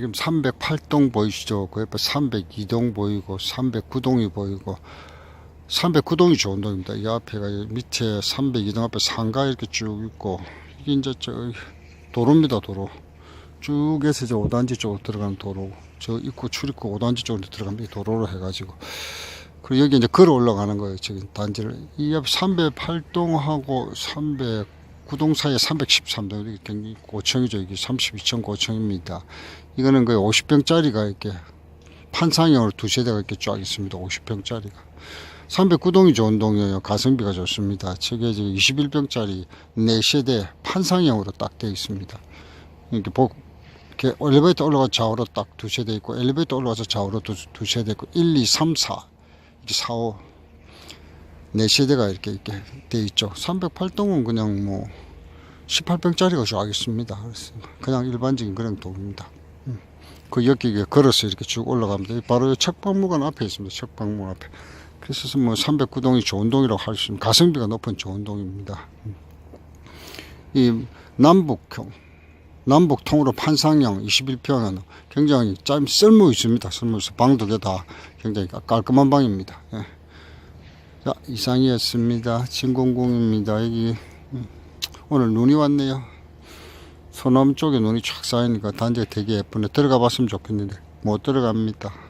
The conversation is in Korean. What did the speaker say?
지금 308동 보이시죠? 그 옆에 302동 보이고 309동이 보이고 309동이 좋은 동입니다. 이 앞에가 이 밑에 302동 앞에 상가 이렇게 쭉 있고 이게 이제 저 도로입니다. 도로. 쭉 해서 이제 5단지 쪽으로 들어가는 도로. 저 입구 출입구 5단지 쪽으로 들어가면 이 도로로 해가지고 그리고 여기 이제 걸어 올라가는 거예요. 지금 단지를 이옆 308동하고 309동 사이에 313동 이렇게 굉장히 고층이죠. 이게 32층 고층입니다. 이거는 거의 50평짜리가 이렇게 판상형으로 두 세 대가 이렇게 쫙 있습니다. 50평짜리가. 309동이 좋은 동이에요. 가성비가 좋습니다. 저게 지금 21평짜리 4세대 판상형으로 딱 되어 있습니다. 이렇게 복, 이렇게 엘리베이터 올라가 좌우로 딱 두 세대 있고, 엘리베이터 올라가서 좌우로 두, 두 세대 있고, 1, 2, 3, 4. 이렇게 4, 5. 4세대가 이렇게, 이렇게 되어 있죠. 308동은 그냥 뭐, 18평짜리가 쫙 있습니다. 그래서 그냥 일반적인 그런 동입니다. 음. 그 여기 걸어서 이렇게 쭉 올라갑니다. 바로 책박물관 앞에 있습니다. 책박물관 앞에. 그래서 뭐 309동이 좋은 동이라고 할 수 있는 가성비가 높은 좋은 동입니다. 음. 이 남북형, 남북통으로 판상형 21평은 굉장히 짬 쓸모 있습니다. 쓸모 있어 방도 다 굉장히 깔- 깔끔한 방입니다. 예. 자 이상이었습니다. 진공궁입니다. 여기 음, 오늘 눈이 왔네요. 소나무 쪽에 눈이 쫙 쌓이니까 단지가 되게 예쁜데 들어가 봤으면 좋겠는데 못 들어갑니다.